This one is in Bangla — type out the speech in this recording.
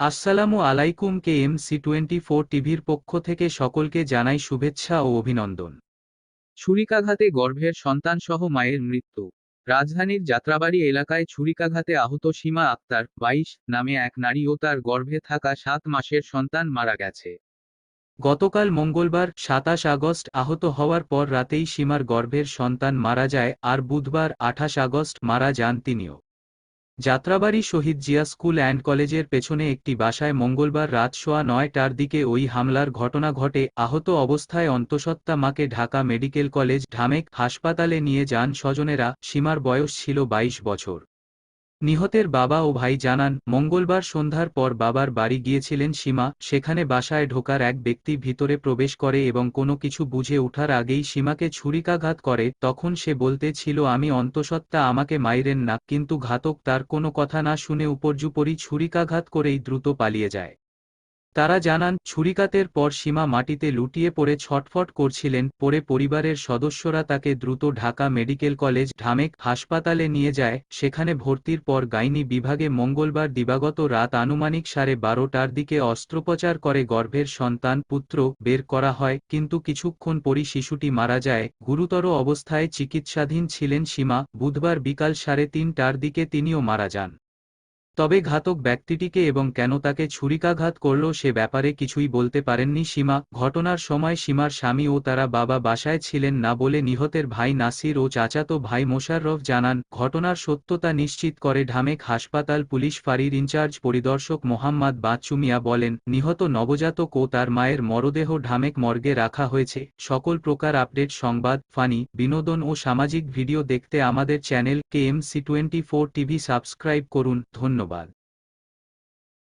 আসসালামু আলাইকুম K M C twenty four টিভির পক্ষ থেকে সকলকে জানাই শুভেচ্ছা ও অভিনন্দন। ছুরিকাঘাতে গর্ভের সন্তানসহ মায়ের মৃত্যু। রাজধানীর যাত্রাবাড়ি এলাকায় ছুরিকাঘাতে আহত সীমা আক্তার, বাইশ, নামে এক নারী ও তার গর্ভে থাকা সাত মাসের সন্তান মারা গেছে। গতকাল মঙ্গলবার সাতাশ আগস্ট আহত হওয়ার পর রাতেই সীমার গর্ভের সন্তান মারা যায় আর বুধবার আঠাশ আগস্ট মারা যান তিনিও। যাত্রাবাড়ি শহীদ জিয়া স্কুল অ্যান্ড কলেজের পেছনে একটি বাসায় মঙ্গলবার রাত সোয়া নয়টার দিকে ওই হামলার ঘটনা ঘটে। আহত অবস্থায় অন্তঃসত্ত্বা মাকে ঢাকা মেডিকেল কলেজ, ঢামেক হাসপাতালে নিয়ে যান স্বজনেরা। সীমার বয়স ছিল ২২ বছর। নিহতের বাবা ও ভাই জানান, মঙ্গলবার সন্ধ্যার পর বাবার বাড়ি গিয়েছিলেন সীমা, সেখানে বাসায় ঢোকার এক ব্যক্তি ভিতরে প্রবেশ করে এবং কোনো কিছু বুঝে ওঠার আগেই সীমাকে ছুরিকাঘাত করে, তখন সে বলতে ছিল, আমি অন্তঃসত্ত্বা আমাকে মাইরেন না, কিন্তু ঘাতক তার কোনো কথা না শুনে উপর্যুপরি ছুরিকাঘাত করেই দ্রুত পালিয়ে যায়। তারা জানান, ছুরিকাতের পর সীমা মাটিতে লুটিয়ে পড়ে ছটফট করছিলেন, পরে পরিবারের সদস্যরা তাকে দ্রুত ঢাকা মেডিকেল কলেজ, ঢামেক হাসপাতালে নিয়ে যায়, সেখানে ভর্তির পর গাইনি বিভাগে মঙ্গলবার দিবাগত রাত আনুমানিক সাড়ে বারোটার দিকে অস্ত্রোপচার করে গর্ভের সন্তান, পুত্র, বের করা হয়, কিন্তু কিছুক্ষণ পরই শিশুটি মারা যায়, গুরুতর অবস্থায় চিকিৎসাধীন ছিলেন সীমা, বুধবার বিকাল সাড়ে তিনটার দিকে তিনিও মারা যান। তবে ঘাতক ব্যক্তিটিকে এবং কেন তাকে ছুরিকাঘাত করল সে ব্যাপারে কিছুই বলতে পারেননি সীমা। ঘটনার সময় সীমার স্বামী ও তারা বাবা বাসায় ছিলেন না বলে নিহতের ভাই নাসির ও চাচাতো ভাই মোশাররফ জানান। ঘটনার সত্যতা নিশ্চিত করে ঢামেক হাসপাতাল পুলিশ ফাঁড়ির ইনচার্জ পরিদর্শক মোহাম্মদ বাচ্চুমিয়া বলেন, নিহত নবজাতক ও তার মায়ের মরদেহ ঢামেক মর্গে রাখা হয়েছে। সকল প্রকার আপডেট সংবাদ, ফানি, বিনোদন ও সামাজিক ভিডিও দেখতে আমাদের channel K M C twenty four TV subscribe করুন। ধন্যবাদ